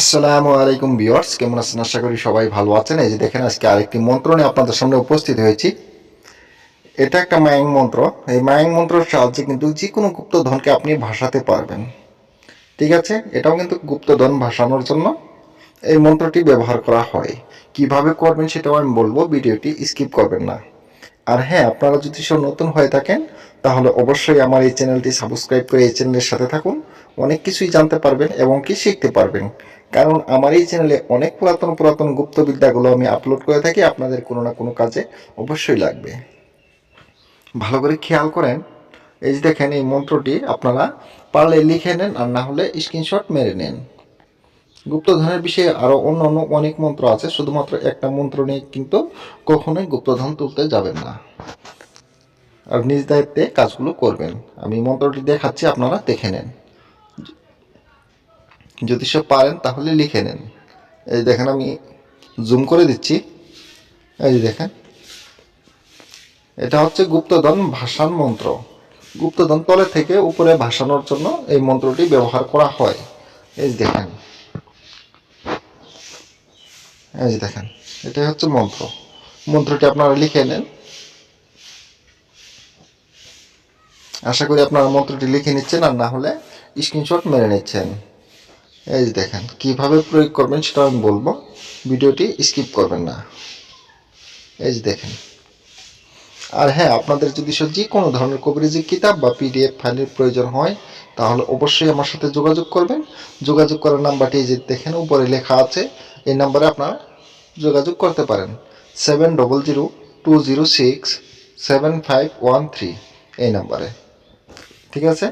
আসসালামু আলাইকুম ভিউয়ার্স, কেমন আছেন? আশা করি সবাই ভালো আছেন। এই যে দেখেন, আজকে আরেকটি মন্ত্র নিয়ে আপনাদের সামনে উপস্থিত হয়েছি। এটা একটা মায়াং মন্ত্র। এই মায়াং মন্ত্রের সাহায্যে কিন্তু যে কোনো গুপ্তধনকে আপনি ভাসাতে পারবেন। ঠিক আছে? এটাও কিন্তু গুপ্তধন ভাসানোর জন্য এই মন্ত্রটি ব্যবহার করা হয়। কীভাবে করবেন সেটাও আমি বলব, ভিডিওটি স্কিপ করবেন না। আর হ্যাঁ আপনারা যদি সব নতুন হয়ে থাকেন, তাহলে অবশ্যই আমার এই চ্যানেলটি সাবস্ক্রাইব করে এই চ্যানেলের সাথে থাকুন। অনেক কিছুই জানতে পারবেন এবং কি শিখতে পারবেন। কারণ আমার এই চ্যানেলে অনেক পুরাতন পুরাতন গুপ্তবিদ্যাগুলো আমি আপলোড করে থাকি, আপনাদের কোনো না কোনো কাজে অবশ্যই লাগবে। ভালো করে খেয়াল করেন। এই যে দেখেন, এই মন্ত্রটি আপনারা পারলে লিখে নেন আর না হলে স্ক্রিনশট মেরে নেন। গুপ্তধনের বিষয়ে আরও অন্য অন্য অনেক মন্ত্র আছে, শুধুমাত্র একটা মন্ত্র নিয়ে কিন্তু কখনোই গুপ্তধন তুলতে যাবেন না। আর নিজ দায়িত্বে কাজগুলো করবেন। আমি মন্ত্রটি দেখাচ্ছি, আপনারা দেখে নেন। যদি সব পারেন, তাহলে লিখে নেন। এই দেখেন, আমি জুম করে দিচ্ছি। এই দেখেন, এটা হচ্ছে গুপ্তধন ভাসান মন্ত্র। গুপ্তধন তলে থেকে উপরে ভাসানোর জন্য এই মন্ত্রটি ব্যবহার করা হয়। এই দেখেন এই দেখেন, এটাই হচ্ছে মন্ত্র। মন্ত্রটি আপনারা লিখে নেন। আশা করি আপনারা মন্ত্রটি লিখে নিচ্ছেন, আর না হলে স্ক্রিনশট মেরে নিচ্ছেন। এই যে দেখেন, কীভাবে প্রয়োগ করবেন সেটা আমি বলব। ভিডিওটি স্কিপ করবেন না। এই যে দেখেন। আর হ্যাঁ আপনাদের যদি যে কোনো ধরনের কবিরাজি কিতাব বা পিডিএফ ফাইলের প্রয়োজন হয়, তাহলে অবশ্যই আমার সাথে যোগাযোগ করবেন। যোগাযোগ করার নাম্বারটি যে দেখেন, উপরে লেখা আছে। এই নাম্বারে আপনারা যোগাযোগ করতে পারেন। Seven double zero two zero six seven five one three এই নাম্বারে। ঠিক আছে?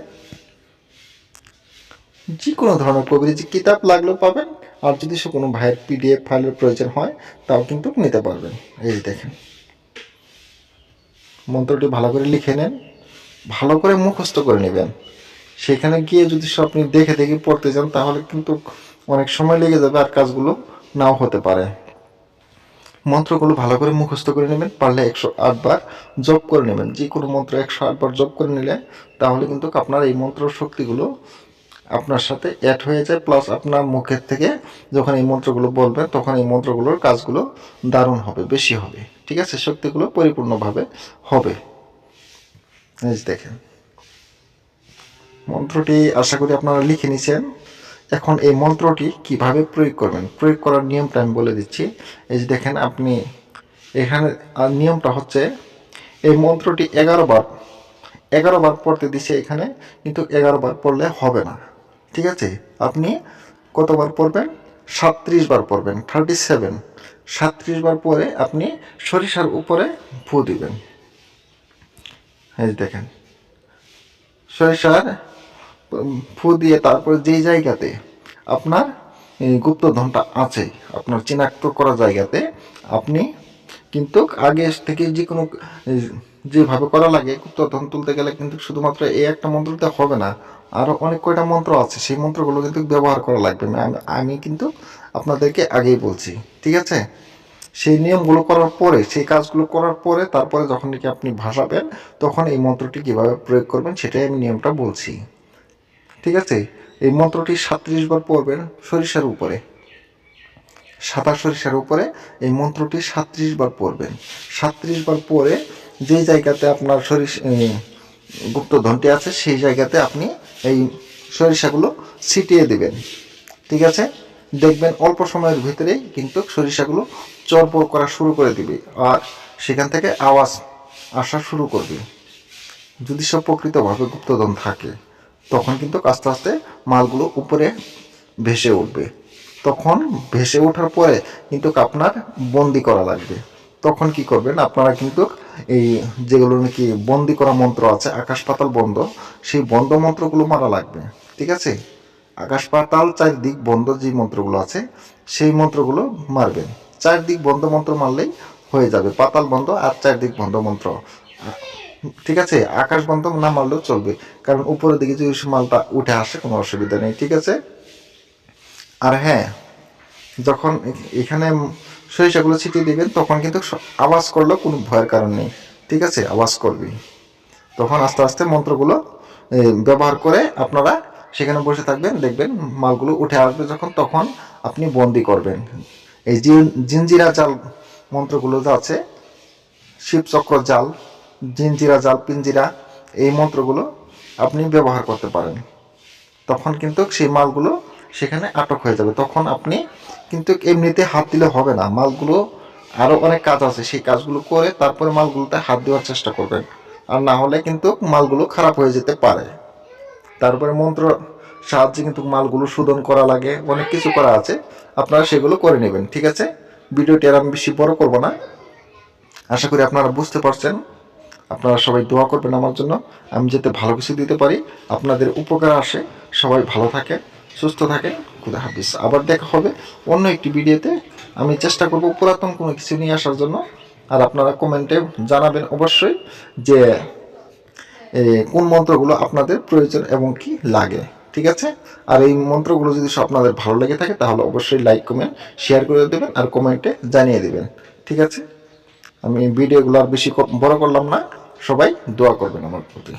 যে কোনো ধরনের কবিরাজি কিতাব লাগলেও পাবেন, আর যদি সে কোনো ভাইয়ের পিডিএফ ফাইলের প্রয়োজন হয়, তাও কিন্তু নিতে পারবেন। এই দেখেন। মন্ত্রটি ভালো করে লিখে নেন, ভালো করে মুখস্থ করে নেবেন। সেখানে গিয়ে যদি আপনি দেখে দেখে পড়তে যান, তাহলে কিন্তু অনেক সময় লেগে যাবে আর কাজগুলো নাও হতে পারে। মন্ত্রগুলো ভালো করে মুখস্থ করে নেবেন, পারলে একশো আটবার জপ করে নেবেন। যে কোনো মন্ত্র একশো আটবার জপ করে নিলে, তাহলে কিন্তু আপনার এই মন্ত্র শক্তিগুলো আপনার সাথে অ্যাড হয়ে যায় প্লাস আপনার মুখের থেকে যখন এই মন্ত্রগুলো বলবেন, তখন এই মন্ত্রগুলোর কাজগুলো দারুণ হবে, বেশি হবে। ঠিক আছে? শক্তিগুলো পরিপূর্ণভাবে হবে। দেখেন। মন্ত্রটি আশা করি আপনারা লিখে নিছেন। এখন এই মন্ত্রটি কীভাবে প্রয়োগ করবেন? প্রয়োগ করার নিয়মটা আমি বলে দিচ্ছি। এই যে দেখেন, আপনি এখানে নিয়মটা হচ্ছে, এই মন্ত্রটি এগারো বার এগারো বার পড়তে দিছে এখানে, কিন্তু এগারো বার পড়লে হবে না। ঠিক আছে? আপনি কতবার পড়বেন? সাতত্রিশ বার পড়বেন থার্টি সেভেন সাতত্রিশ বার পরে আপনি সরিষার উপরে ফু দিবেন। দেখেন। সরিষার ফু দিয়ে তারপরে যেই জায়গাতে আপনার গুপ্তধনটা আছে, আপনার চিনাক্ত করা জায়গাতে আপনি কিন্তু আগে থেকে যে কোনো যেভাবে করা লাগে, গুপ্তধন তুলতে গেলে কিন্তু শুধুমাত্র এই একটা মন্ত্রতে হবে না। আরও অনেক কয়টা মন্ত্র আছে, সেই মন্ত্রগুলো কিন্তু ব্যবহার করা লাগবে। আমি- কিন্তু আপনাদেরকে আগেই বলছি, ঠিক আছে? সেই নিয়মগুলো করার পরে, সেই কাজগুলো করার পরে, তারপরে যখন নাকি আপনি ভাসাবেন, তখন এই মন্ত্রটি কীভাবে প্রয়োগ করবেন সেটাই আমি নিয়মটা বলছি। ঠিক আছে? এই মন্ত্রটি সাতত্রিশ বার পড়বেন সরিষার উপরে। সাদা সরিষার উপরে এই মন্ত্রটি সাতত্রিশ বার পড়বেন। সাতত্রিশ বার পরে যে জায়গাতে আপনার সরিষ গুপ্তধনটি আছে, সেই জায়গাতে আপনি এই সরিষাগুলো ছিটিয়ে দেবেন। ঠিক আছে? দেখবেন অল্প সময়ের ভিতরেই কিন্তু সরিষাগুলো চরপর করা শুরু করে দিবে আর সেখান থেকে আওয়াজ আসা শুরু করবে। যদি সব প্রকৃতভাবে গুপ্তধন থাকে, তখন কিন্তু আস্তে আস্তে মালগুলো উপরে ভেসে উঠবে। তখন ভেসে ওঠার পরে কিন্তু আপনার বন্দি করা লাগবে। তখন কি করবেন? আপনারা কিন্তু এই যেগুলো নাকি বন্দি করা মন্ত্র আছে, আকাশ পাতাল বন্ধ, সেই বন্ধ মন্ত্রগুলো মারা লাগবে, ঠিক আছে? আকাশ পাতাল চারদিক বন্ধ যে মন্ত্রগুলো আছে, সেই মন্ত্রগুলো মারবেন চারদিক বন্ধ মন্ত্র মারলেই হয়ে যাবে, পাতাল বন্ধ আর চারদিক বন্ধ মন্ত্র। ঠিক আছে? আকাশ বন্ধ না মারলেও চলবে, কারণ উপরের দিকে যদি মালটা উঠে আসে, কোনো অসুবিধা নেই, ঠিক আছে? আর হ্যাঁ যখন এখানে সরিষাগুলো ছিটিয়ে দেবেন, তখন কিন্তু আওয়াজ করলেও কোনো ভয়ের কারণ নেই। ঠিক আছে? আওয়াজ করবি তখন আস্তে আস্তে মন্ত্রগুলো ব্যবহার করে আপনারা সেখানে বসে থাকবেন, দেখবেন মালগুলো উঠে আসবে যখন, তখন আপনি বন্দি করবেন। এই জিন- জিনজিরা জাল মন্ত্রগুলো যা আছে শিবচক্র জাল, জিনজিরা জাল পিঞ্জিরা এই মন্ত্রগুলো আপনি ব্যবহার করতে পারেন। তখন কিন্তু সেই মালগুলো সেখানে আটক হয়ে যাবে। তখন আপনি কিন্তু এমনিতে হাত দিলে হবে না। মালগুলো আরও অনেক কাজ আছে। সেই কাজগুলো করে তারপরে মালগুলোতে হাত দেওয়ার চেষ্টা করবেন। আর না হলে কিন্তু মালগুলো খারাপ হয়ে যেতে পারে। তারপরে মন্ত্র সাহায্যে কিন্তু মালগুলো শোধন করা লাগে। অনেক কিছু করা আছে। আপনারা সেগুলো করে নেবেন, ঠিক আছে? ভিডিওটি আর আমি বেশি বড় করব না। আশা করি আপনারা বুঝতে পারছেন। আপনারা সবাই দোয়া করবেন আমার জন্য। আমি যাতে ভালো কিছু দিতে পারি। আপনাদের উপকার আসে। সবাই ভালো থাকে সুস্থ থাকে খুদা হাফিজ। আবার দেখা হবে অন্য একটি ভিডিওতে। আমি চেষ্টা করব পুরাতন কোনো কিছু নিয়ে আসার জন্য। আর আপনারা কমেন্টে জানাবেন অবশ্যই যে কোন মন্ত্রগুলো আপনাদের প্রয়োজন এবং কি লাগে। ঠিক আছে? আর এই মন্ত্রগুলো যদি সব আপনাদের ভালো লেগে থাকে, তাহলে অবশ্যই লাইক, কমেন্ট, শেয়ার করে দেবেন আর কমেন্টে জানিয়ে দেবেন। ঠিক আছে? আমি ভিডিওগুলো আর বেশি বড় করলাম না। সবাই দোয়া করবেন আমার প্রতি।